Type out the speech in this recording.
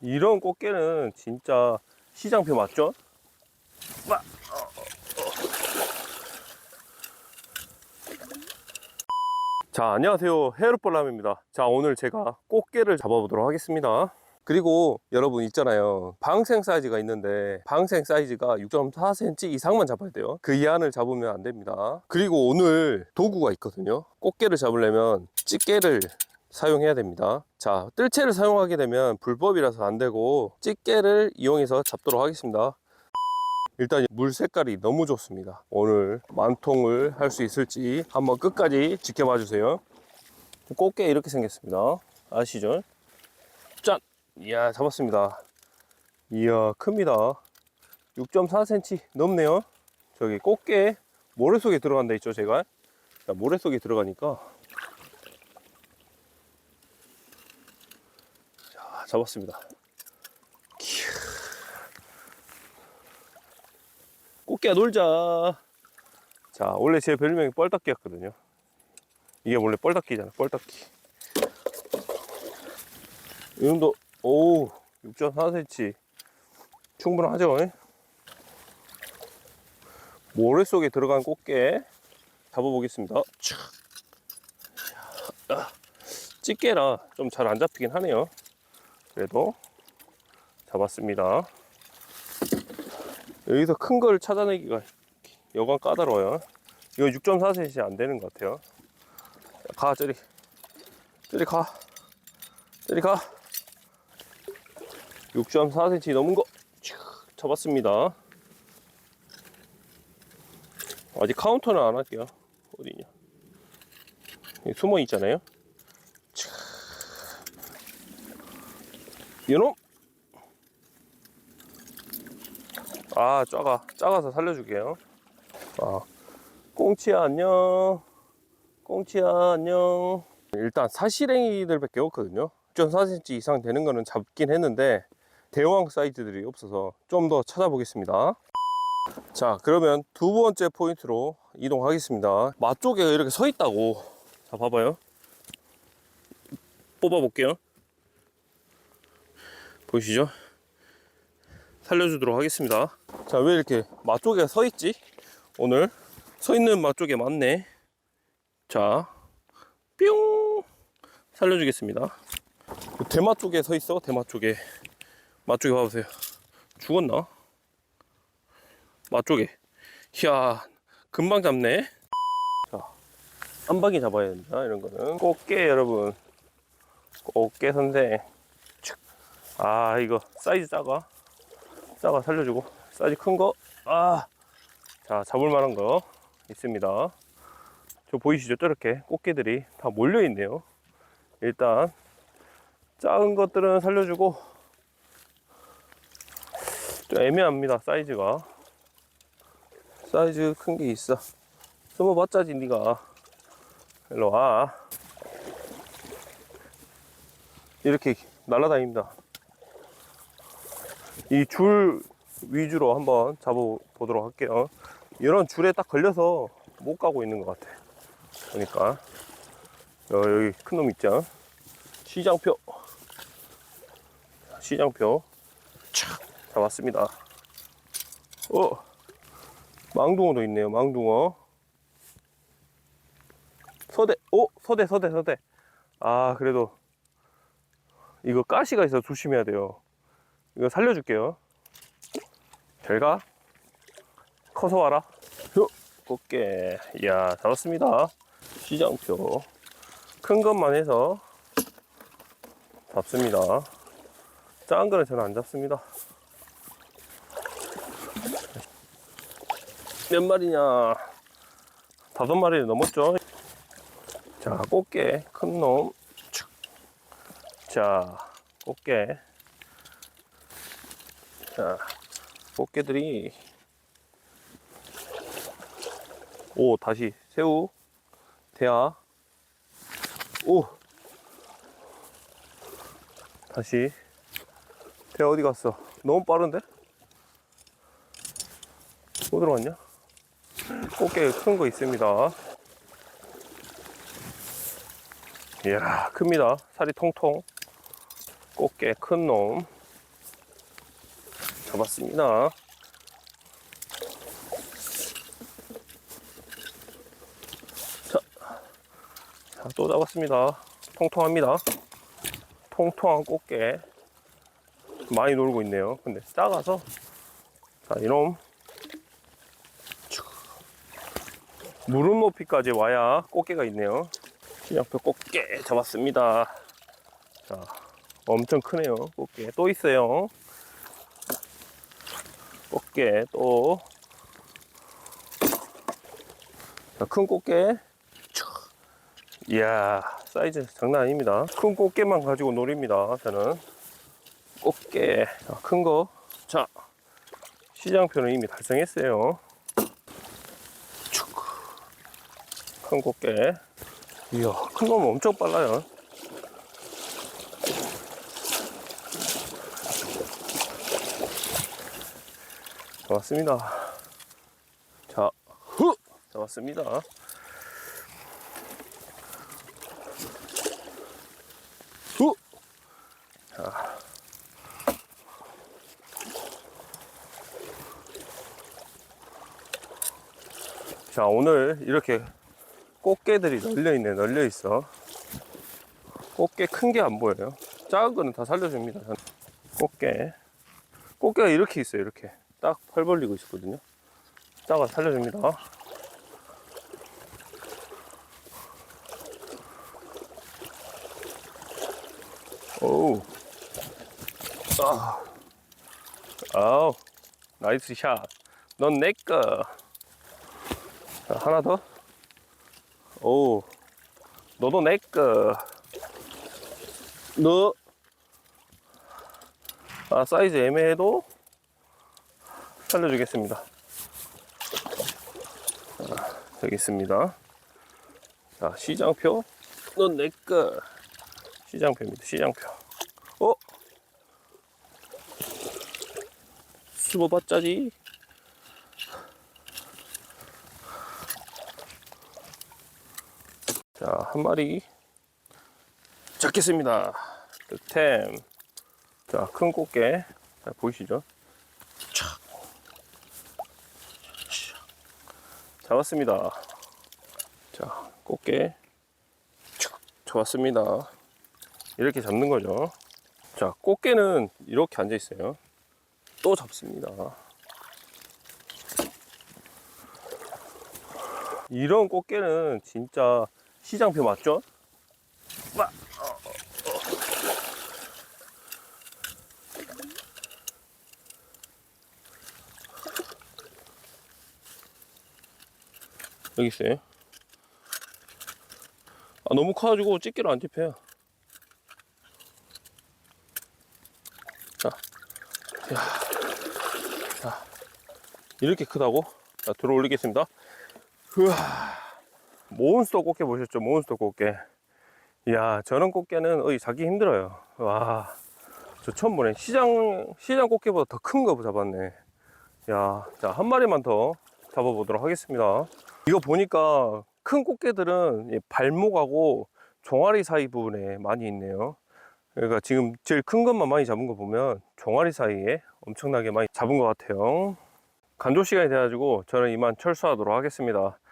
이런 꽃게는 진짜 시장표 맞죠? 와, 어, 어. 자, 안녕하세요. 헤어볼람입니다. 자, 오늘 제가 꽃게를 잡아보도록 하겠습니다. 그리고 여러분 있잖아요. 방생 사이즈가 있는데 방생 사이즈가 6.4cm 이상만 잡아야 돼요. 그 이하를 잡으면 안 됩니다. 그리고 오늘 도구가 있거든요. 꽃게를 잡으려면 집게를 사용해야 됩니다. 자, 뜰채를 사용하게 되면 불법이라서 안 되고 집게를 이용해서 잡도록 하겠습니다. 일단 물 색깔이 너무 좋습니다. 오늘 만통을 할 수 있을지 한번 끝까지 지켜봐 주세요. 꽃게 이렇게 생겼습니다. 아시죠? 짠! 이야, 잡았습니다. 이야, 큽니다. 6.4cm 넘네요. 저기 꽃게 모래 속에 들어간다 했죠, 제가? 자, 모래 속에 들어가니까. 잡았습니다. 꽃게야 놀자. 자, 원래 제 별명이 뻘딱기였거든요. 이게 원래 뻘딱기잖아, 뻘딱기. 이 정도, 오, 6.4cm. 충분하죠? 예? 모래 속에 들어간 꽃게 잡아보겠습니다. 촥. 아, 집게라 좀 잘 안 잡히긴 하네요. 그래도 잡았습니다. 여기서 큰 걸 찾아내기가 여간 까다로워요. 이거 6.4cm 안 되는 것 같아요. 가, 저리. 저리 가. 저리 가. 6.4cm 넘은 거 촤, 잡았습니다. 아직 카운터는 안 할게요. 어디냐. 숨어 있잖아요. 이놈! 아, 작아. 작아서 살려줄게요. 아, 꽁치야, 안녕. 꽁치야, 안녕. 일단 사실행이들밖에 없거든요. 6.4cm 이상 되는 거는 잡긴 했는데, 대왕 사이즈들이 없어서 좀 더 찾아보겠습니다. 자, 그러면 두 번째 포인트로 이동하겠습니다. 맛조개가 이렇게 서 있다고. 자, 봐봐요. 뽑아 볼게요. 보이시죠? 살려주도록 하겠습니다. 자, 왜 이렇게 맛조개가 서 있지? 오늘 서 있는 맛조개 맞네. 자, 뿅! 살려주겠습니다. 대마 쪽에 서 있어, 대마 쪽에. 맛조개 봐보세요. 죽었나? 맛조개. 이야, 금방 잡네. 자, 한 방에 잡아야 됩니다. 이런 거는. 꽃게, 여러분. 꽃게 선생. 촥. 아, 이거 사이즈 작아. 작아 살려주고. 사이즈 큰 거. 아. 자, 잡을 만한 거 있습니다. 저 보이시죠? 저렇게 꽃게들이 다 몰려 있네요. 일단, 작은 것들은 살려주고, 좀 애매합니다, 사이즈가. 사이즈 큰 게 있어. 숨어봤자지, 니가. 일로 와. 이렇게 날아다닙니다. 이 줄 위주로 한번 잡아보도록 할게요. 이런 줄에 딱 걸려서 못 가고 있는 것 같아. 그러니까. 어, 여기 큰 놈 있죠? 시장표. 시장표. 착! 잡았습니다. 어! 망둥어도 있네요, 망둥어. 서대, 오! 서대, 서대, 서대. 아, 그래도. 이거 가시가 있어 조심해야 돼요. 이거 살려줄게요. 잘 가. 커서 와라. 효! 꽃게. 이야, 잡았습니다. 시장표. 큰 것만 해서 잡습니다. 작은 거는 저는 안 잡습니다. 몇 마리냐? 다섯 마리 넘었죠? 자, 꽃게, 큰 놈. 축. 자, 꽃게. 자, 꽃게들이. 오, 다시 새우, 대하. 오! 다시. 대하 어디 갔어? 너무 빠른데? 뭐 들어갔냐? 꽃게 큰 거 있습니다. 이야, 큽니다. 살이 통통. 꽃게 큰 놈. 잡았습니다. 자, 자, 또 잡았습니다. 통통합니다. 통통한 꽃게. 많이 놀고 있네요. 근데 작아서. 자, 이놈. 쭉. 무릎 높이까지 와야 꽃게가 있네요. 시장표 꽃게 잡았습니다. 자, 엄청 크네요. 꽃게. 또 있어요. 꽃게 또. 자, 큰 꽃게. 쭉. 이야, 사이즈 장난 아닙니다. 큰 꽃게만 가지고 노립니다. 저는. 꽃게. 자, 큰 거. 자, 시장표는 이미 달성했어요. 쭉. 큰 꽃게. 이야, 큰 놈은 엄청 빨라요. 잡았습니다. 자, 후! 잡았습니다. 후! 자. 자, 오늘 이렇게 꽃게들이 널려있네, 널려있어. 꽃게 큰 게 안 보여요. 작은 거는 다 살려줍니다. 꽃게. 꽃게가 이렇게 있어요, 이렇게. 딱 펄 벌리고 있었거든요. 작아 살려줍니다. 오우. 아. 아우. 나이스 샷. 넌 내꺼. 자, 하나 더. 오. 너도 내꺼. 너. 아, 사이즈 애매해도 살려주겠습니다. 자, 여기 있습니다. 자, 시장표. 넌 내꺼. 시장표입니다. 시장표. 어? 수고봤자지? 자, 한 마리 잡겠습니다. 득템. 자, 큰 꽃게. 자, 보이시죠? 촥. 잡았습니다. 자, 꽃게. 촥. 좋았습니다. 이렇게 잡는 거죠. 자, 꽃게는 이렇게 앉아 있어요. 또 잡습니다. 이런 꽃게는 진짜 시장표 맞죠? 와, 여기 있어요. 아, 너무 커가지고 집게로 안 집혀요. 자, 야, 자, 이렇게 크다고? 자, 들어 올리겠습니다. 우와. 몬스터 꽃게 보셨죠? 몬스터 꽃게. 이야, 저런 꽃게는 어이 잡기 힘들어요. 와, 저 처음 보네. 시장, 시장 꽃게보다 더 큰 거 잡았네. 야, 자, 한 마리만 더 잡아보도록 하겠습니다. 이거 보니까 큰 꽃게들은 이 발목하고 종아리 사이 부분에 많이 있네요. 그러니까 지금 제일 큰 것만 많이 잡은 거 보면 종아리 사이에 엄청나게 많이 잡은 것 같아요. 간조 시간이 돼가지고 저는 이만 철수하도록 하겠습니다.